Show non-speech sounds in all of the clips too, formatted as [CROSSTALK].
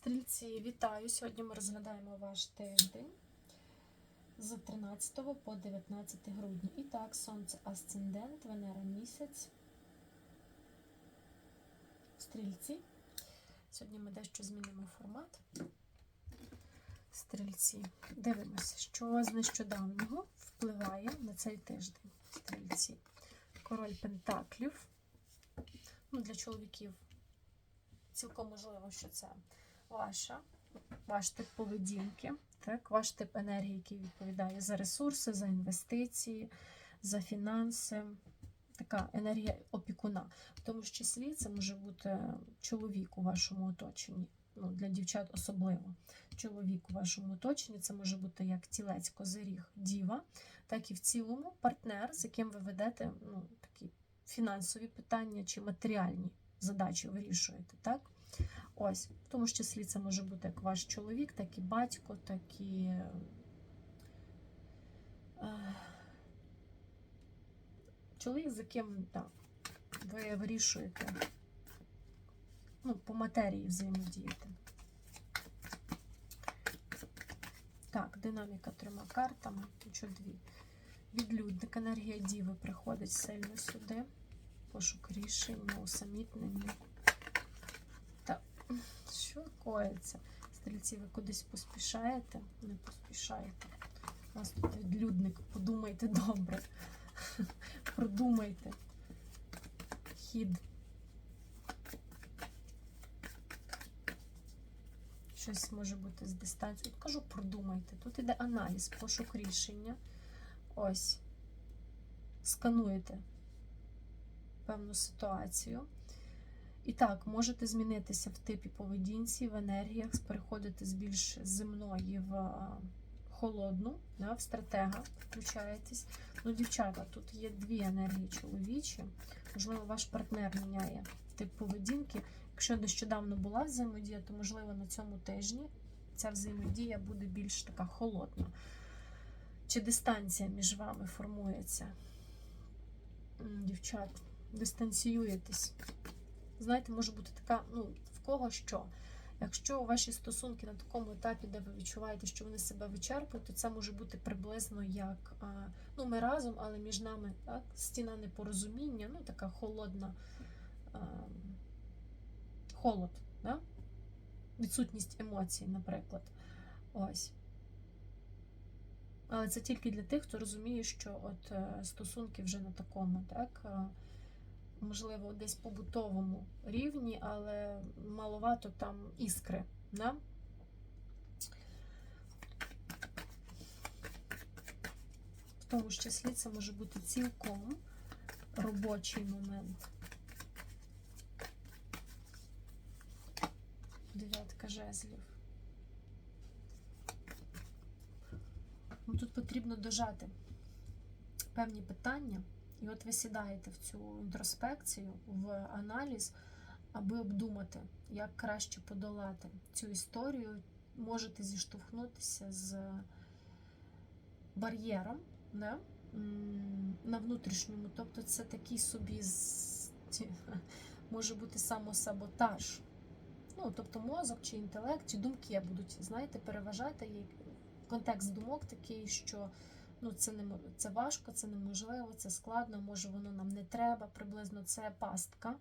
Стрільці, вітаю! Сьогодні ми розглядаємо ваш тиждень з 13 по 19 грудня. І так, Сонце Асцендент, Венера місяць. Стрільці. Сьогодні ми дещо змінимо формат. Стрільці. Дивимося, що з нещодавнього впливає на цей тиждень. Стрільці. Король Пентаклів. Ну, для чоловіків цілком можливо, що це ваша, ваш тип поведінки, так, ваш тип енергії, який відповідає за ресурси, за інвестиції, за фінанси. Така енергія опікуна. В тому ж числі це може бути чоловік у вашому оточенні. Ну, Для дівчат особливо. Чоловік у вашому оточенні це може бути як тілець, козиріг, діва, так і в цілому партнер, з яким ви ведете ну, такі фінансові питання чи матеріальні задачі вирішуєте. так? Ось, тому ж числі це може бути як ваш чоловік, так і батько, так і е, чоловік, з яким так, ви вирішуєте ну, по матерії взаємодієте. Так, динаміка трьома картами, що дві. Відлюдник, енергія діви приходить сильно сюди. Пошук рішення, усамітнення. Так, що коїться? Стрільці, ви кудись поспішаєте? Не поспішаєте. У нас тут відлюдник, подумайте добре. [LAUGHS] Продумайте хід. Щось може бути з дистанцією. От кажу, продумайте. Тут іде аналіз, пошук рішення. Ось. Скануєте певну ситуацію. І так, можете змінитися в типі поведінці, в енергіях, переходити з більш земної в холодну, да, в стратега включаєтесь. Ну, дівчата, тут є дві енергії чоловічі. Можливо, ваш партнер міняє тип поведінки. Якщо нещодавно була взаємодія, то, можливо, на цьому тижні ця взаємодія буде більш така холодна. Чи дистанція між вами формується? Дівчат, дистанціюєтесь. Знаєте, може бути така, ну, в кого що. Якщо ваші стосунки на такому етапі, де ви відчуваєте, що вони себе вичерпують, то це може бути приблизно як ну, ми разом, але між нами так, стіна непорозуміння, ну, така холодна холод, да? відсутність емоцій, наприклад. Ось. Але це тільки для тих, хто розуміє, що от е, стосунки вже на такому, так, можливо, десь побутовому рівні, але маловато там іскри. Да? В тому ж числі це може бути цілком робочий момент. Дев'ятка жезлів. Ну, Тут потрібно дожати певні питання, і от ви сідаєте в цю інтроспекцію, в аналіз, аби обдумати, як краще подолати цю історію. Можете зіштовхнутися з бар'єром да? на внутрішньому. Тобто це такий собі [LAUGHS] може бути самосаботаж. Ну, тобто мозок чи інтелект, чи думки будуть, знаєте, переважати контекст думок такий, що ну, це не це важко, це неможливо, це складно, може воно нам не треба. Приблизно це пастка.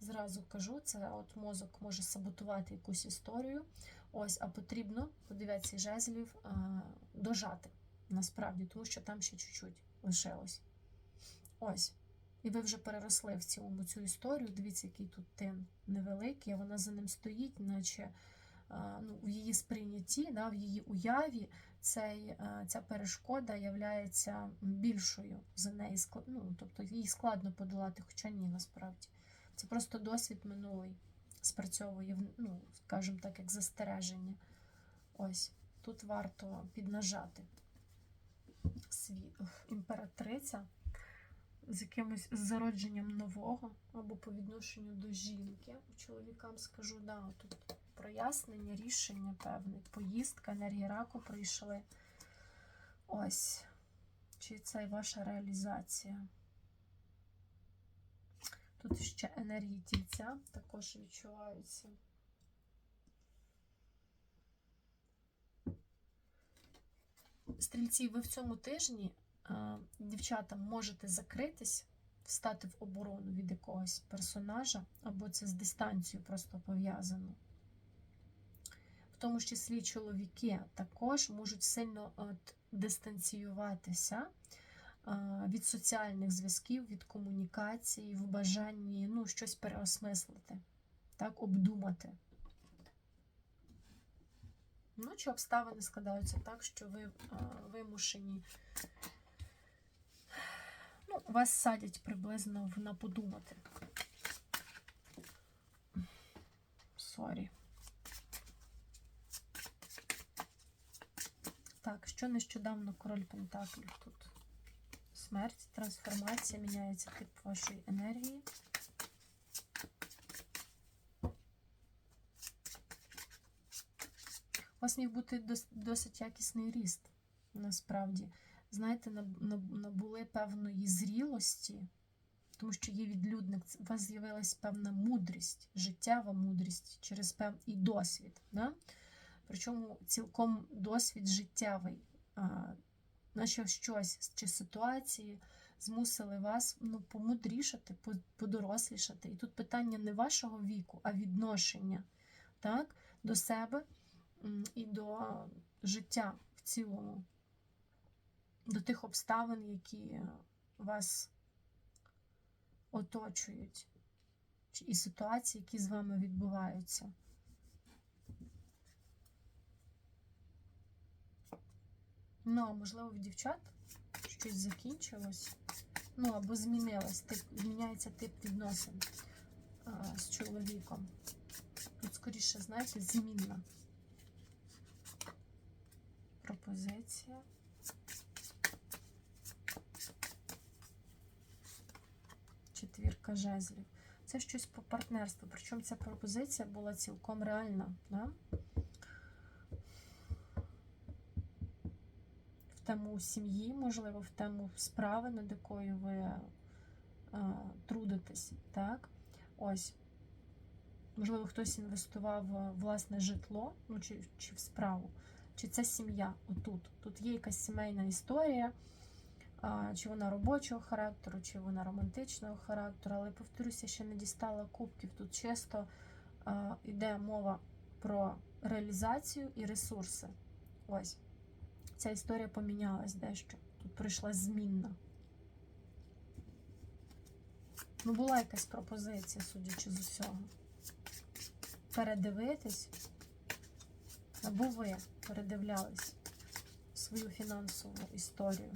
Зразу кажу, це от мозок може саботувати якусь історію. Ось, а потрібно, подивіться, жезлів а, дожати насправді, тому що там ще чуть-чуть лишилось. Ось. І ви вже переросли в цілому цю історію. Дивіться, який тут тин невеликий, вона за ним стоїть, наче ну, в її сприйнятті, да, в її уяві цей, ця перешкода є більшою за неї. Ну, Тобто її складно подолати, хоча ні, насправді. Це просто досвід минулий спрацьовує, ну, скажімо так, як застереження. Ось, тут варто піднажати свій імператриця з якимось зародженням нового або по відношенню до жінки. Чоловікам скажу, да, тут прояснення, рішення певне. Поїздка, енергії раку прийшли. Ось. Чи це ваша реалізація? Тут ще енергії тільця також відчуваються. Стрільці, ви в цьому тижні, е, дівчата, можете закритись, встати в оборону від якогось персонажа, або це з дистанцією просто пов'язано. Тому числі чоловіки також можуть сильно от, дистанціюватися е, від соціальних зв'язків, від комунікації, в бажанні ну, щось переосмислити, так, обдумати. Ну, чи обставини складаються так, що ви е, вимушені. Ну, вас садять приблизно в на подумати. Сорі. Так, що нещодавно король Пентаклів тут? Смерть, трансформація, міняється тип вашої енергії. У вас міг бути досить якісний ріст, насправді. Знаєте, наб- наб- набули певної зрілості, тому що є відлюдник, у вас з'явилась певна мудрість, життєва мудрість через певний і досвід. Да? Причому цілком досвід життєвий. А, наче щось чи ситуації змусили вас ну, помудрішати, подорослішати. І тут питання не вашого віку, а відношення так, до себе і до життя в цілому, до тих обставин, які вас оточують, і ситуацій, які з вами відбуваються. Ну, а можливо, в дівчат щось закінчилось. Ну, або змінилось, тип, зміняється тип відносин а, з чоловіком. Тут, скоріше, знаєте, змінна пропозиція. Четвірка жезлів. Це щось по партнерству. Причому ця пропозиція була цілком реальна. Да? Тему сім'ї, можливо, в тему справи, над якою ви е, трудитесь. Так? Ось. Можливо, хтось інвестував в власне житло, ну, чи, чи в справу, чи це сім'я отут. Тут є якась сімейна історія, а, чи вона робочого характеру, чи вона романтичного характеру, але, повторюся, ще не дістала кубків. Тут чисто а, йде мова про реалізацію і ресурси. Ось. Ця історія помінялась дещо. Тут прийшла змінна. Ну, була якась пропозиція, судячи з усього. Передивитись, або ви передивлялись свою фінансову історію.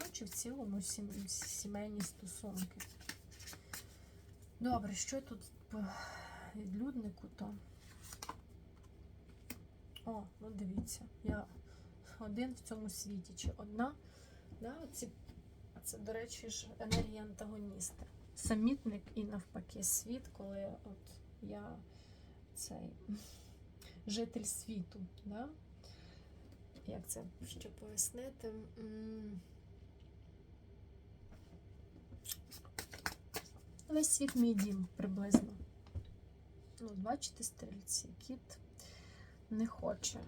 Ну, чи в цілому сім- сімейні стосунки. Добре, що тут по відлюднику то? О, ну дивіться, я один в цьому світі, чи одна. Да, оці, це, до речі, ж енергія антагоніста. Самітник і навпаки світ, коли от я цей житель світу. Да? Як це ще пояснити? Весь світ мій дім приблизно. Ну, бачите, стрільці, кіт не хоче.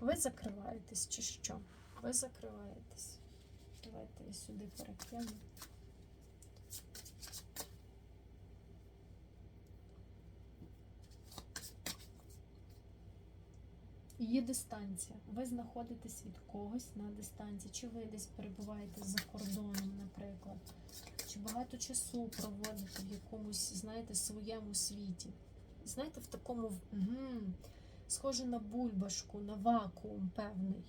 Ви закриваєтесь чи що? Ви закриваєтесь. Давайте я сюди перекину. Є дистанція. Ви знаходитесь від когось на дистанції, чи ви десь перебуваєте за кордоном, наприклад, чи багато часу проводите в якомусь, знаєте, своєму світі. Знаєте, в такому угу, схоже на бульбашку, на вакуум певний.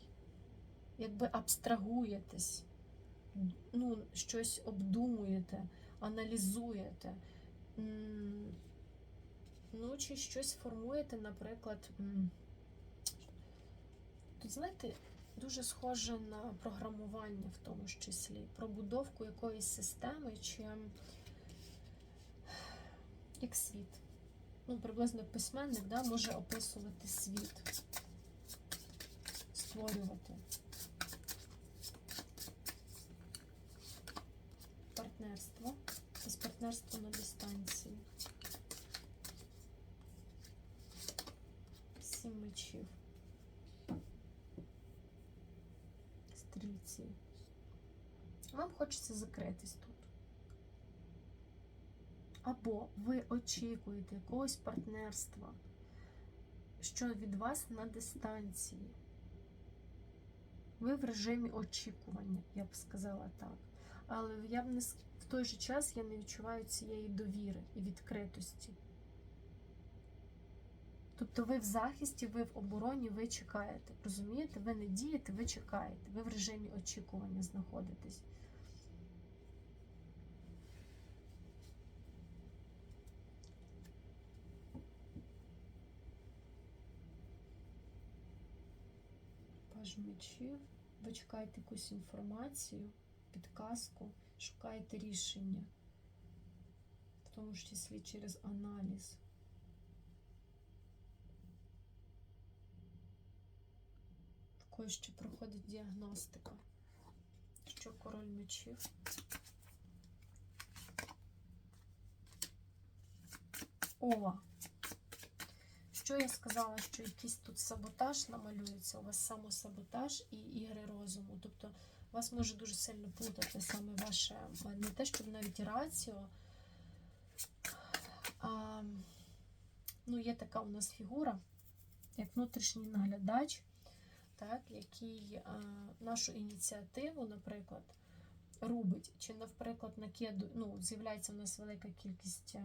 Якби абстрагуєтесь, ну, щось обдумуєте, аналізуєте. Ну, чи щось формуєте, наприклад. Тут, знаєте, дуже схоже на програмування в тому ж числі, пробудовку якоїсь системи, чи як світ. Ну, приблизно письменник да, може описувати світ, створювати. Партнерство. Ось партнерство на дистанції. Сім мечів. Стрільці. Вам хочеться закритись тут. Або ви очікуєте якогось партнерства, що від вас на дистанції. Ви в режимі очікування, я б сказала так. Але я б не в той же час я не відчуваю цієї довіри і відкритості. Тобто ви в захисті, ви в обороні, ви чекаєте. Розумієте? Ви не дієте, ви чекаєте. Ви в режимі очікування знаходитесь. Паж мечів. Ви чекаєте якусь інформацію, підказку, шукаєте рішення, в тому ж числі через аналіз. В когось ще проходить діагностика. Що король мечів? О! Що я сказала, що якийсь тут саботаж намалюється, у вас самосаботаж і ігри розуму. Тобто вас може дуже сильно плутати саме ваше, не те, щоб навіть раціо. А, ну, є така у нас фігура, як внутрішній наглядач, так, який а, нашу ініціативу, наприклад, рубить, чи, наприклад, накиду, ну, з'являється у нас велика кількість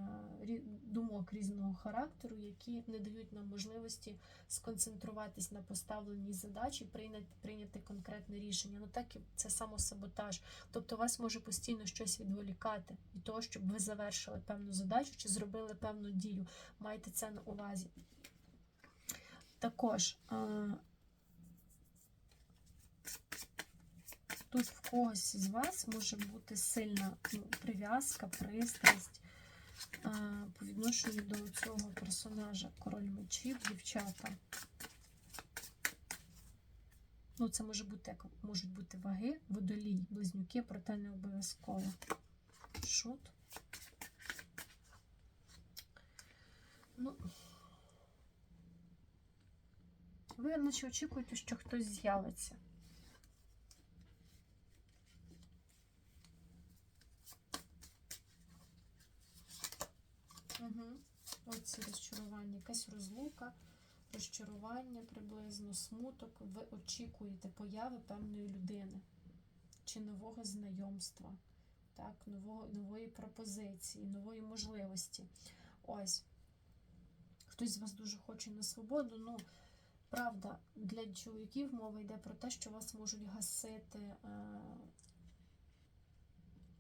думок різного характеру, які не дають нам можливості сконцентруватись на поставленій задачі, прийняти, прийняти конкретне рішення. Ну так і це самосаботаж. Тобто вас може постійно щось відволікати від того, щоб ви завершили певну задачу чи зробили певну дію. Майте це на увазі. Також. Тут в когось з вас може бути сильна ну, прив'язка, пристрасть по відношенню до цього персонажа. Король мечів, дівчата. Ну, це може бути як можуть бути ваги, водолій, близнюки, проте не обов'язково. Шут. Ну, ви наче очікуєте, що хтось з'явиться. Угу. Оці розчарування, якась розлука, розчарування приблизно, смуток. Ви очікуєте появи певної людини чи нового знайомства, так, нового, нової пропозиції, нової можливості. Ось. Хтось з вас дуже хоче на свободу. Ну, правда, для чоловіків мова йде про те, що вас можуть гасити е,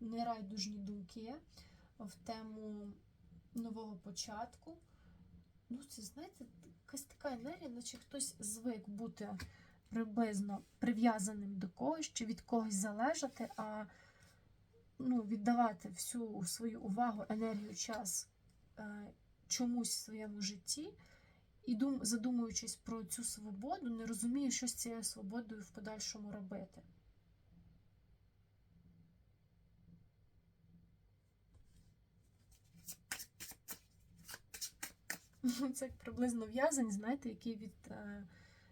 нерайдужні думки в тему нового початку. Ну, це, знаєте, якась така енергія, наче хтось звик бути приблизно прив'язаним до когось чи від когось залежати, а ну, віддавати всю свою увагу, енергію, час е, чомусь в своєму житті. І задумуючись про цю свободу, не розуміє, що з цією свободою в подальшому робити. [LAUGHS] Це приблизно в'язень, знаєте, який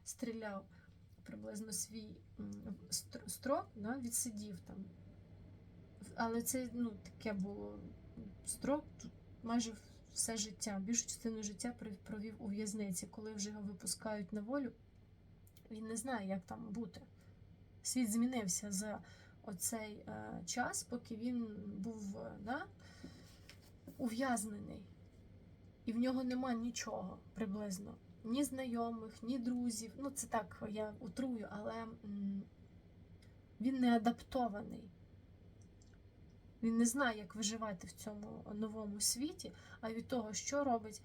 відстріляв приблизно свій строк, да, відсидів там. Але це ну, таке було строк майже все життя, більшу частину життя провів у в'язниці. Коли вже його випускають на волю, він не знає, як там бути. Світ змінився за оцей е, час, поки він був е, да, ув'язнений. І в нього нема нічого приблизно. Ні знайомих, ні друзів. Ну, це так, я утрую, але він не адаптований. Він не знає, як виживати в цьому новому світі, а від того, що робить,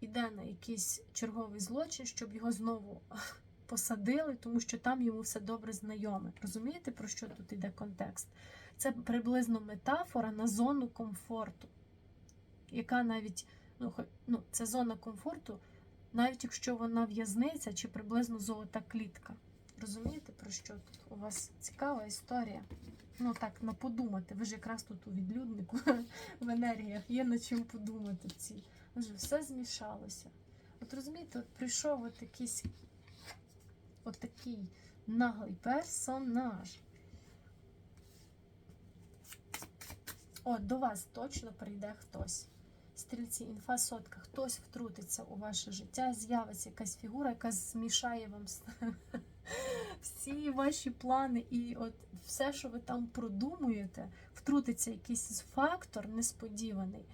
іде на якийсь черговий злочин, щоб його знову [LAUGHS] посадили, тому що там йому все добре знайоме. Розумієте, про що тут йде контекст? Це приблизно метафора на зону комфорту, яка навіть ну, ну, це зона комфорту, навіть якщо вона в'язниця чи приблизно золота клітка. Розумієте, про що тут? У вас цікава історія. Ну так, на подумати. Ви ж якраз тут у відлюднику [LAUGHS] в енергіях є над чим подумати в. Вже все змішалося. От розумієте, от прийшов от якийсь от такий наглий персонаж. От, до вас точно прийде хтось. Стрільці, інфа сотка, хтось втрутиться у ваше життя, з'явиться якась фігура, яка змішає вам [LAUGHS] всі ваші плани, і от все, що ви там продумуєте, втрутиться якийсь фактор несподіваний,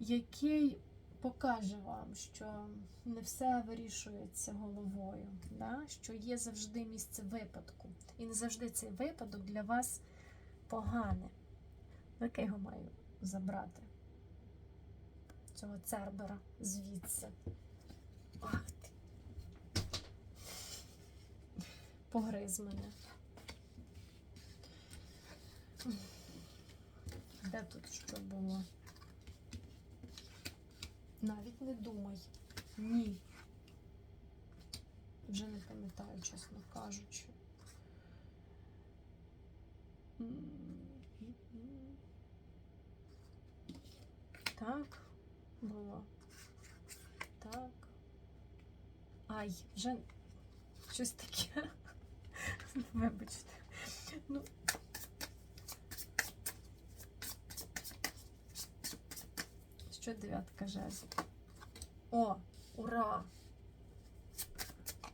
який покаже вам, що не все вирішується головою, да? що є завжди місце випадку. І не завжди цей випадок для вас поганий. Як його маю забрати? Цього цербера звідси. Ах ти. Погриз мене. Де тут що було? Навіть не думай. Ні. Вже не пам'ятаю, чесно кажучи. Так, було. Так. Ай, вже щось таке. [LAUGHS] Вибачте. Ну. Що дев'ятка жезлів? О, ура!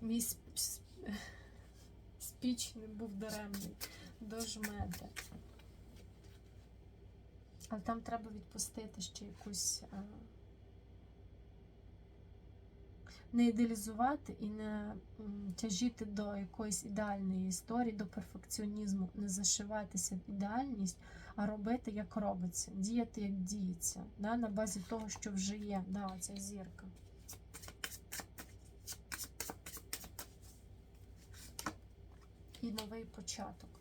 Мій сп- сп- спіч не був даремний. Дожмете. Але там треба відпустити ще якусь. Не ідеалізувати і не тяжіти до якоїсь ідеальної історії, до перфекціонізму, не зашиватися в ідеальність, а робити, як робиться, діяти, як діється, да, на базі того, що вже є. Да, ця зірка. І новий початок.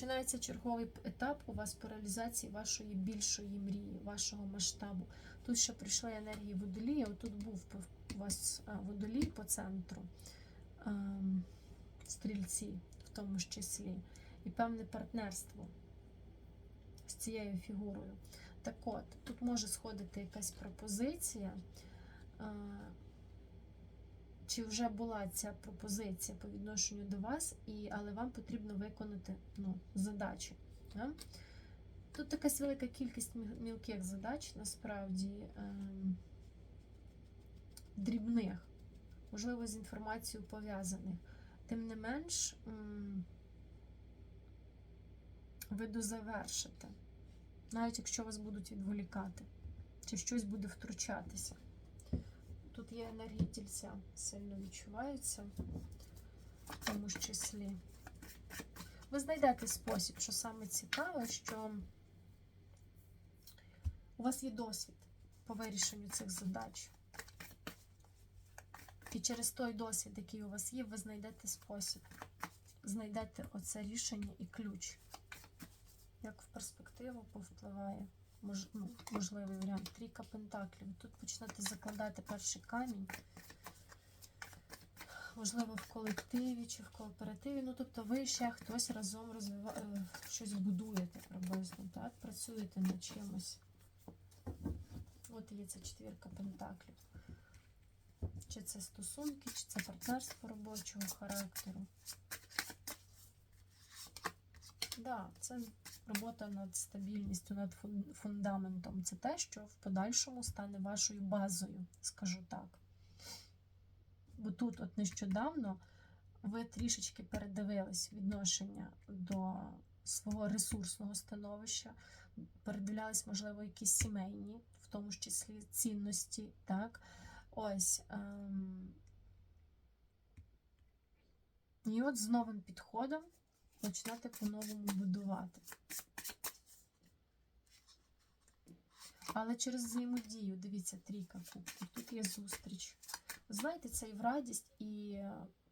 Починається черговий етап у вас по реалізації вашої більшої мрії, вашого масштабу. Тут ще прийшли енергії водолія. Отут був у вас водолій по центру, ем, стрільці в тому ж числі, і певне партнерство з цією фігурою. Так от, тут може сходити якась пропозиція. Чи вже була ця пропозиція по відношенню до вас, і, але вам потрібно виконати ну, задачу. Да? Тут якась велика кількість мілких задач, насправді ем, дрібних, можливо, з інформацією пов'язаних. Тим не менш, ви дозавершите, навіть якщо вас будуть відволікати, чи щось буде втручатися. Тут є енергії тільця, сильно відчуваються, в тому ж числі. Ви знайдете спосіб, що саме цікаве, що у вас є досвід по вирішенню цих задач. І через той досвід, який у вас є, ви знайдете спосіб, знайдете оце рішення і ключ. Як в перспективу повпливає мож, ну, можливий варіант. Трійка пентаклів. Тут почнете закладати перший камінь. Можливо, в колективі чи в кооперативі. Ну, тобто ви ще хтось разом розвива... е, щось будуєте приблизно, так? Працюєте над чимось. От є ця четвірка пентаклів. Чи це стосунки, чи це партнерство робочого характеру. Да, це робота над стабільністю, над фундаментом. Це те, що в подальшому стане вашою базою, скажу так. Бо тут, от нещодавно, ви трішечки передивились відношення до свого ресурсного становища, передивлялись, можливо, якісь сімейні, в тому ж числі цінності, так? Ось. Ем... І от з новим підходом починати по-новому будувати. Але через взаємодію, дивіться, трійка кубків, тут є зустріч. Знаєте, це і в радість, і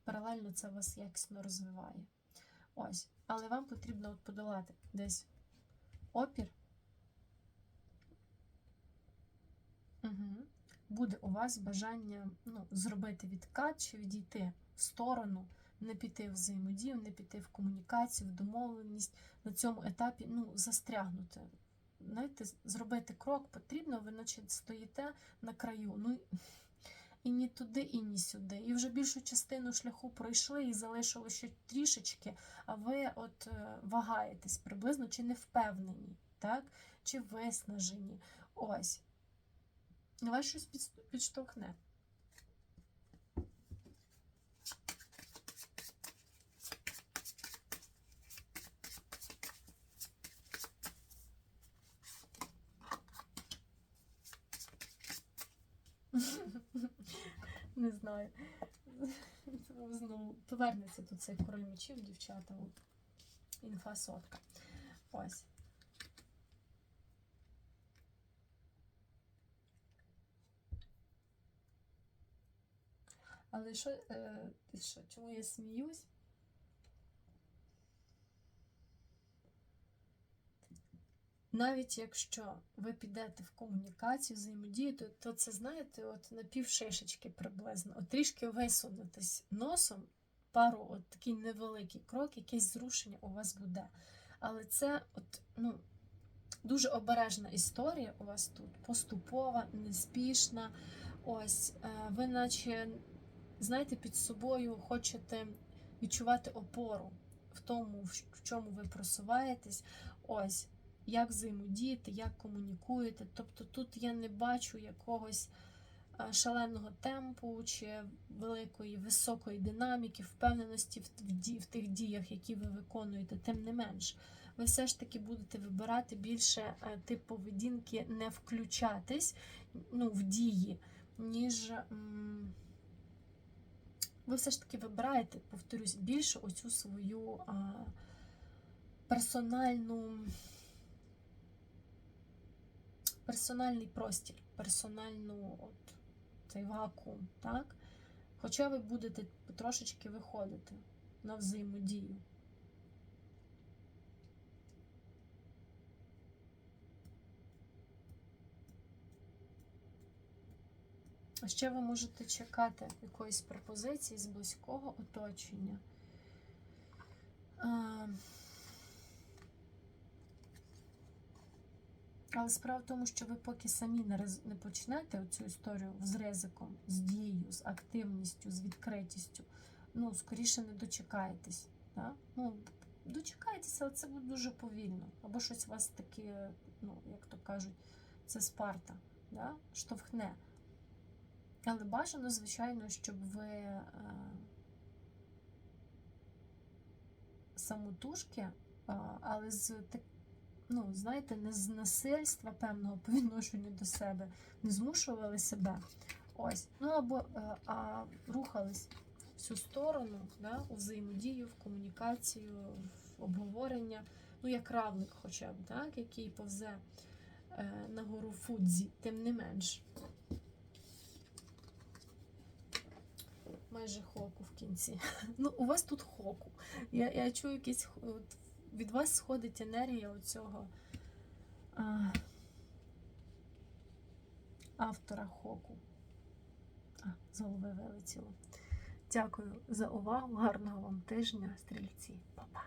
паралельно це вас якісно розвиває. Ось. Але вам потрібно от подолати десь опір. Угу. Буде у вас бажання ну, зробити відкат чи відійти в сторону, не піти в взаємодію, не піти в комунікацію, в домовленість на цьому етапі ну, застрягнути знаєте, зробити крок потрібно, ви наче стоїте на краю. Ну, і ні туди, і ні сюди. І вже більшу частину шляху пройшли і залишилося ще трішечки, а ви от е, вагаєтесь приблизно чи не впевнені, так? чи виснажені. Ось. Вас щось підштовхне. Не знаю. Знову повернеться тут цих король мечів, дівчата. От. Інфа сотка. Ось. Але що, е, що, чому я сміюсь? Навіть якщо ви підете в комунікацію, взаємодію, то, це, знаєте, от на півшишечки приблизно, от трішки висунутись носом, пару от такий невеликий крок, якесь зрушення у вас буде. Але це от, ну, дуже обережна історія у вас тут, поступова, неспішна. Ось, е, ви наче, знаєте, під собою хочете відчувати опору в тому, в чому ви просуваєтесь. Ось як взаємодіяти, як комунікуєте. Тобто тут я не бачу якогось е, шаленого темпу чи великої високої динаміки, впевненості в, тих діях, які ви виконуєте. Тим не менш, ви все ж таки будете вибирати більше е, тип поведінки, не включатись ну, в дії, ніж. Ви все ж таки вибираєте, повторюсь, більше оцю свою а, персональну персональний простір, персональну от, цей вакуум, так? Хоча ви будете потрошечки виходити на взаємодію. А ще ви можете чекати якоїсь пропозиції з близького оточення. Але справа в тому, що ви поки самі не, почнете цю історію з ризиком, з дією, з активністю, з відкритістю, ну, скоріше не дочекаєтесь. Да? Ну, дочекаєтеся, але це буде дуже повільно. Або щось у вас таке, ну, як то кажуть, це Спарта, да? штовхне. Але бажано, звичайно, щоб ви е, самотужки, е, але з так, ну, знаєте, не з насильства певного по відношенню до себе, не змушували себе. Ось. Ну або е, а, рухались в цю сторону, да, у взаємодію, в комунікацію, в обговорення, ну, як равлик хоча б, так, який повзе е, на гору Фудзі, тим не менш. Майже хоку в кінці. [LAUGHS] Ну, у вас тут хоку. Я, я чую якийсь от, від вас сходить енергія оцього а, автора хоку. А, з голови вилетіло. Дякую за увагу. Гарного вам тижня, стрільці. Па-па.